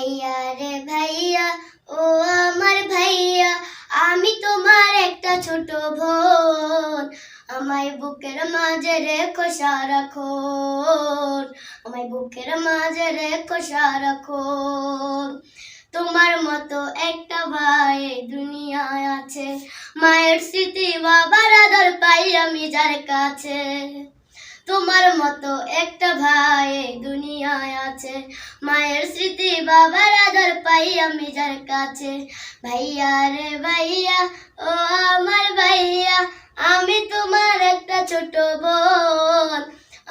ভাইয়া রে ভাইয়া, ও আমার ভাইয়া, আমি তোমার একটা ছোট বোন। আমায় বুকের মাঝে রেখো সারাক্ষণ, আমায় বুকের মাঝে রেখো সারাক্ষণ। তোমার মতো একটা ভাই দুনিয়ায় আছে, মায়ের স্মৃতি বাবার আদর পাই আমি যার কাছে। তোমার মতো একটা ভাই এই দুনিয়ায় আছে। মায়ের স্মৃতি বাবার আদর পাই আমি যার কাছে। ভাইয়া রে ভাইয়া, ও আমার ভাইয়া, আমি তোমার একটা ছোট বোন।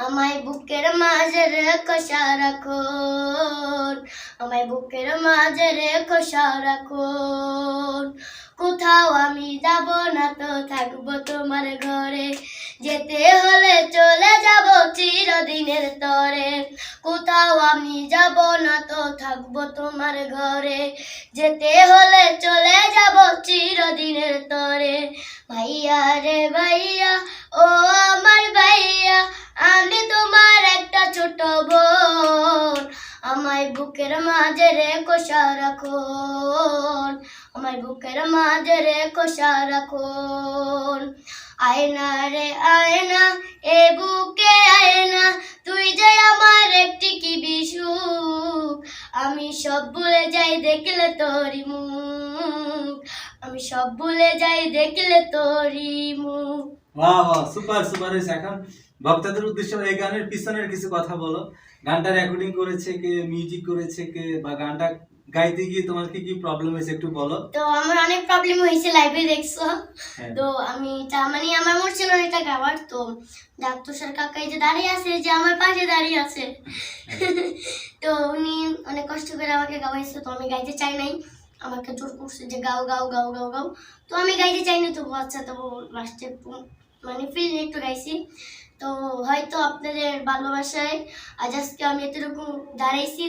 আমায় বুকের মাঝে রেখো সারাক্ষণ আমায় বুকের মাঝে রেখো সারাক্ষণ কোথাও আমি যাব না তো থাকব তোমার ঘরে। যেতে হলে চলে চিরদিনের তরে। কোথাও আমি যাব না তো থাকব তোমার ঘরে। যেতে হলে চলে যাব চিরদিনের তরে। ভাইয়া রে ভাইয়া, ও আমার ভাইয়া, আমি তোমার একটা ছোট বোন। আমায় বুকের মাঝে রেখো। সারাক্ষণ আমার বুকের মাঝে রেখো। সারাক্ষণ আয়না রে আয়না আমি সব ভুলে যাই দেখলে তোরি মুখ। আমি সব ভুলে যাই দেখলে তোরি মুখ। বাহ বাহ সুপার সুপার হয়েছে এখন ভক্তদের উদ্দেশ্যে এই গানের পিছনের কিছু কথা বলো। গানটা রেকর্ডিং করেছে কে মিউজিক করেছে কে বা গানটা গাইতে গিয়ে তোমার কি কি প্রবলেম হয়েছে একটু বলো। তো আমার অনেক প্রবলেম হয়েছে লাইভে দেখছ। হ্যাঁ। তো আমি তা- মানে আমার মনে ছিল না এটা গাওয়ার। তো ডাক্তার স্যার কাকা এই যে দাঁড়িয়ে আছে যে আমার পাশে দাঁড়িয়ে আছে। তো উনি অনেক কষ্ট করে আমাকে গাওয়াইছে, তো আমি গাইতে চাই নাই। আমাকে জোর করছে যে গাও গাও গাও গাও গাও। তো আমি গাইতে চাই না তবু আচ্ছা তবু লাস্টে মানে ফিল একটু গাইছি। তো হয়তো আপনাদের ভালোবাসায় আজ আজকে আমি এতটুকু দাঁড়াইছি